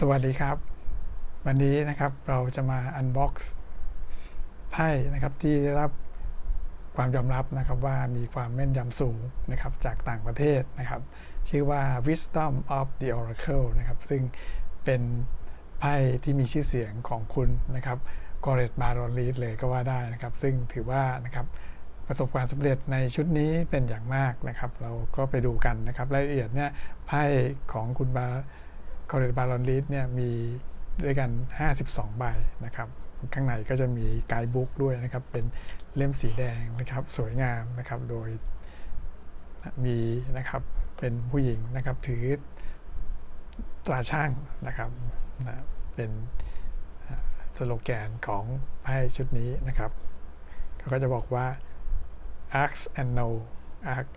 สวัสดีครับ วันนี้นะครับเราจะมา unbox ไพ่นะครับที่ได้รับความยอมรับนะครับว่ามีความแม่นยำสูงนะครับจากต่างประเทศนะครับ ชื่อว่า Wisdom of the Oracle นะครับ ซึ่งเป็นไพ่ที่มีชื่อเสียงของคุณนะครับกอเรตบารอนลีดเลยก็ว่าได้นะครับ ซึ่งถือว่านะครับประสบความสำเร็จในชุดนี้เป็นอย่างมากนะครับ เราก็ไปดูกันนะครับ รายละเอียดเนี่ยไพ่ของคุณบา คอร์เรตบาลอนลีดเนี่ยมีด้วยกัน 52 ใบนะครับ ข้างในก็จะมีไกด์บุ๊กด้วยนะครับ เป็นเล่มสีแดงนะครับ สวยงามนะครับ โดยมีนะครับ เป็นผู้หญิงนะครับ ถือตราช่างนะครับนะเป็นสโลแกนของไพ่ชุดนี้นะครับเขาก็จะบอกว่า ask and know ask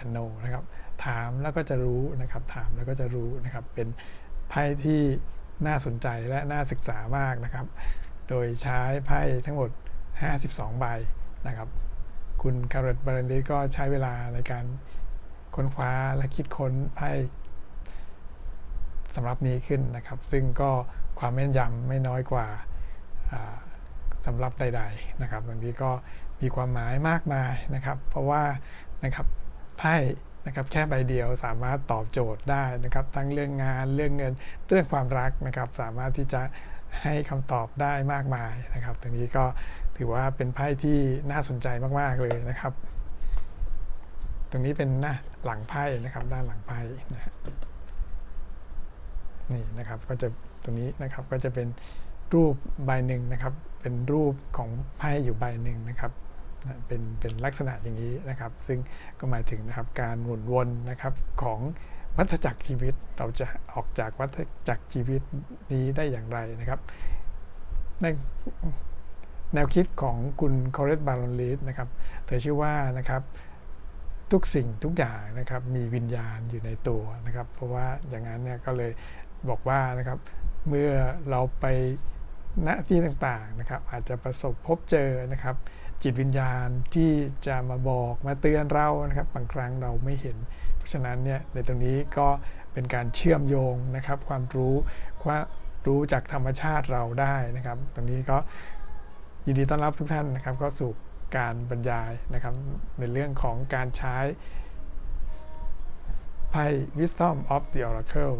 and know นะครับ ถามแล้วก็จะรู้นะครับ ถามแล้วก็จะรู้นะครับ เป็น ไพ่ที่น่าสนใจและน่าศึกษามากนะครับ โดยใช้ไพ่ทั้งหมด 52 ใบนะครับ คุณคาร์เรตบาร์เดก็ใช้เวลาในการค้นคว้าและคิดค้นไพ่สำหรับนี้ขึ้นนะครับ ซึ่งก็ความแม่นยำไม่น้อยกว่าสำหรับใด ๆ นะครับตรงนี้ก็มีความหมายมากมายนะครับ เพราะว่านะครับไพ่ นะครับแค่ใบเดียวสามารถตอบโจทย์ได้นะครับทั้งเรื่องงานเรื่องเงินเรื่องความรักนะครับสามารถที่จะให้คำตอบได้มากมายนะครับตรงนี้ก็ถือว่าเป็นไพ่ที่น่าสนใจมาก ๆ เลยนะครับ ตรงนี้เป็นหน้าหลังไพ่นะครับด้านหลังไพ่นะนี่นะครับก็จะตรงนี้นะครับก็จะเป็นรูปใบหนึ่งนะครับ เป็นรูปของไพ่อยู่ใบหนึ่งนะครับ เป็นเป็นลักษณะอย่างนี้นะครับ ซึ่งก็หมายถึงนะครับการหมุนวนนะครับของวัฏจักรชีวิตเราจะออกจากวัฏจักรชีวิตนี้ได้อย่างไรนะครับ ในแนวคิดของคุณคอร์เรตบาลอนลีดนะครับเธอชื่อว่านะครับทุกสิ่งทุกอย่างนะครับมีวิญญาณอยู่ในตัวนะครับ เพราะว่าอย่างนั้นเนี่ยก็เลยบอกว่านะครับเมื่อเราไป ณที่ต่างๆนะครับอาจจะประสบพบเจอนะครับ จิตวิญญาณที่จะมาบอกมาเตือนเรานะครับบางครั้งเราไม่เห็น เพราะฉะนั้นเนี่ยในตรงนี้ก็เป็นการเชื่อมโยงนะครับ ความรู้คว่ารู้จากธรรมชาติเราได้นะครับ ตรงนี้ก็ยินดีต้อนรับทุกท่านนะครับก็สู่การบรรยายนะครับในเรื่องของการใช้ไพ่ Wisdom of the Oracle